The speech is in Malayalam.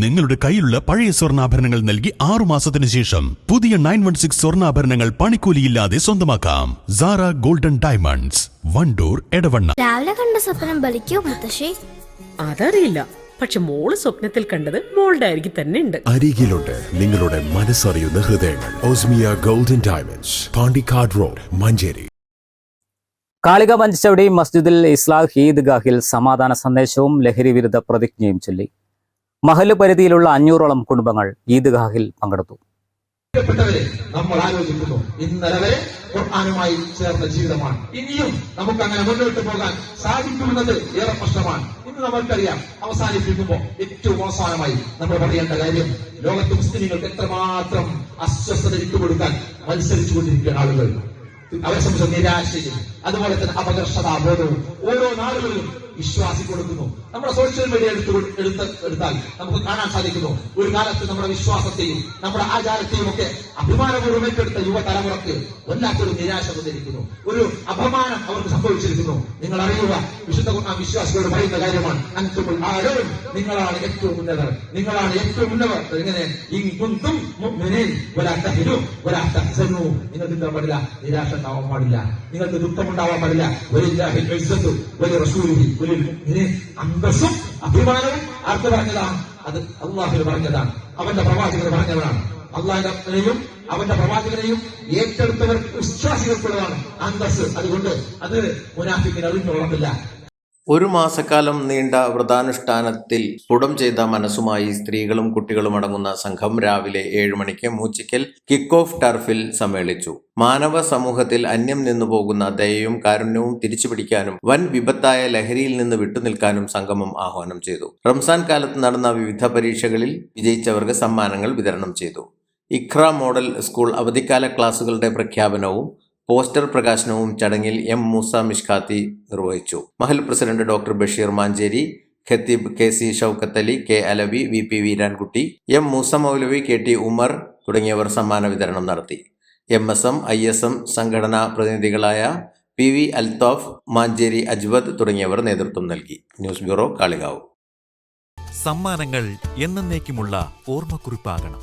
നിങ്ങളുടെ കയ്യിലുള്ള പഴയ സ്വർണാഭരണങ്ങൾ നൽകി ആറു മാസത്തിന് ശേഷം പുതിയ നയൻ വൺ സിക്സ് സ്വർണാഭരണങ്ങൾ പണിക്കൂലിയില്ലാതെ സ്വന്തമാക്കാം. Sara golden diamonds Wandoor Edavanna. രാവിലെ കണ്ട സ്വപ്നം ബലിക്കോ മുത്തശ്ശി? അതറിയില്ല. പക്ഷെ മോൾ സ്വപ്നത്തിൽ കണ്ടത് മോളുടെ അരികിൽ തന്നെ ഉണ്ട്. അരികിലുണ്ട് നിങ്ങളുടെ മനസ്സറിയുന്ന ഹൃദയങ്ങൾ. Osmiya golden diamonds Pandikkad road Manjeri. കാളിക Panchavadi മസ്ജിദിൽ ഇസ്ലാഹ് ഗാഹിൽ സമാധാന സന്ദേശവും ലഹരി വിരുദ്ധ പ്രതിജ്ഞയും ചൊല്ലി. മഹൽ പരിധിയിലുള്ള അഞ്ഞൂറോളം കുടുംബങ്ങൾ ഈദ്ഗാഹിൽ പങ്കെടുത്തു. നമ്മൾ ആലോചിക്കുന്നു. ഇന്നലെ വരെ ഖുർആാനുമായി ചേർന്ന ജീവിതമാണ്. ഇനിയും നമുക്ക് അങ്ങനെ മുന്നോട്ട് പോകാൻ സാധിക്കുമെന്നത് ഏറെ പ്രശ്നമാണ്. ഇന്ന് നമുക്കറിയാം അവസാനിപ്പിക്കുമ്പോൾ ഏറ്റവും അവസാനമായി നമ്മൾ പറയേണ്ട കാര്യം ലോകത്ത് മുസ്ലിങ്ങൾക്ക് എത്രമാത്രം അസ്വസ്ഥത ഇട്ടുകൊടുക്കാൻ മത്സരിച്ചു കൊണ്ടിരിക്കുന്ന ആളുകൾ. അവരെ സംബന്ധിച്ച നിരാശയും അതുപോലെ തന്നെ അപകർഷതാബോധവും ഓരോ നാടുകളിലും വിശ്വാസി കൊടുക്കുന്നു നമ്മുടെ സോഷ്യൽ മീഡിയ എടുത്ത് എടുത്ത് എടുത്താൽ നമുക്ക് കാണാൻ സാധിക്കുന്നു. ഒരു കാലത്ത് നമ്മുടെ വിശ്വാസത്തെയും നമ്മുടെ ആചാരത്തെയും ഒക്കെ അഭിമാനപൂർവം ഏറ്റെടുത്ത യുവതലമുറക്ക് വല്ലാത്തൊരു നിരാശ വന്നിരിക്കുന്നു. ഒരു അപമാനം അവർക്ക് സംഭവിച്ചിരിക്കുന്നു. നിങ്ങൾ അറിയുക വിശുദ്ധ ഖുർആൻ വിശ്വാസികളോട് പറയുന്ന കാര്യമാണ് അൻതുമുൽ ആലവും നിങ്ങളാണ് ഏറ്റവും ഉന്നതർ. നിങ്ങളാണ് ഏറ്റവും ഉന്നതർ. എങ്ങനെ? ഇൻ കുന്തും മുഅ്മിനീൻ നിങ്ങൾ തഹിനു വലാ തഹ്സനു. നിങ്ങൾക്ക് എന്താ പാടില്ല? നിരാശ ഉണ്ടാവാൻ പാടില്ല. നിങ്ങൾക്ക് ദുഃഖമുണ്ടാവാൻ പാടില്ല. വലിയ അന്തസ്സും അഭിമാനവും ആർക്ക് പറഞ്ഞതാണ്? അത് അള്ളാഹു പറഞ്ഞതാണ്. അവന്റെ പ്രവാചകർ പറഞ്ഞതാണ്. അള്ളാഹിനെയും അവന്റെ പ്രവാചകനെയും ഏറ്റെടുത്തവർ വിശ്വാസികൾക്കുള്ളതാണ് അന്തസ് അതുകൊണ്ട് അത് മുനാഫിക്കിന് അറിഞ്ഞോളമില്ല ഒരു മാസക്കാലം നീണ്ട വ്രതാനുഷ്ഠാനത്തിൽ സ്ഫുടം ചെയ്ത മനസ്സുമായി സ്ത്രീകളും കുട്ടികളും അടങ്ങുന്ന സംഘം രാവിലെ ഏഴു മണിക്ക് മൂച്ചിക്കൽ കിക്ക് ഓഫ് ടർഫിൽ സമ്മേളിച്ചു. മാനവ സമൂഹത്തിൽ അന്യം നിന്നു പോകുന്ന ദയയും കാരുണ്യവും തിരിച്ചുപിടിക്കാനും വൻ വിപത്തായ ലഹരിയിൽ നിന്ന് വിട്ടുനിൽക്കാനും സംഗമം ആഹ്വാനം ചെയ്തു. റംസാൻ കാലത്ത് നടന്ന വിവിധ പരീക്ഷകളിൽ വിജയിച്ചവർക്ക് സമ്മാനങ്ങൾ വിതരണം ചെയ്തു. ഇഖ്ര മോഡൽ സ്കൂൾ അവധിക്കാല ക്ലാസുകളുടെ പ്രഖ്യാപനവും പോസ്റ്റർ പ്രകാശനവും ചടങ്ങിൽ എം മൂസ മിഷ്കാത്തി നിർവഹിച്ചു. മഹൽ പ്രസിഡന്റ് ഡോക്ടർ ബഷീർ മാഞ്ചേരി ഖത്തീബ് K C Shoukath Ali K Alavi V P Veerankutty M Moosa Moulavi K T Umar തുടങ്ങിയവർ സമ്മാന വിതരണം നടത്തി. M S M I S M സംഘടനാ പ്രതിനിധികളായ പി വി അൽത്താഫ് മാഞ്ചേരി അജ്വദ് തുടങ്ങിയവർ നേതൃത്വം നൽകി. News bureau Kalikavu. സമ്മാനങ്ങൾ എന്നേക്കുമുള്ള ഓർമ്മക്കുറിപ്പാകണം.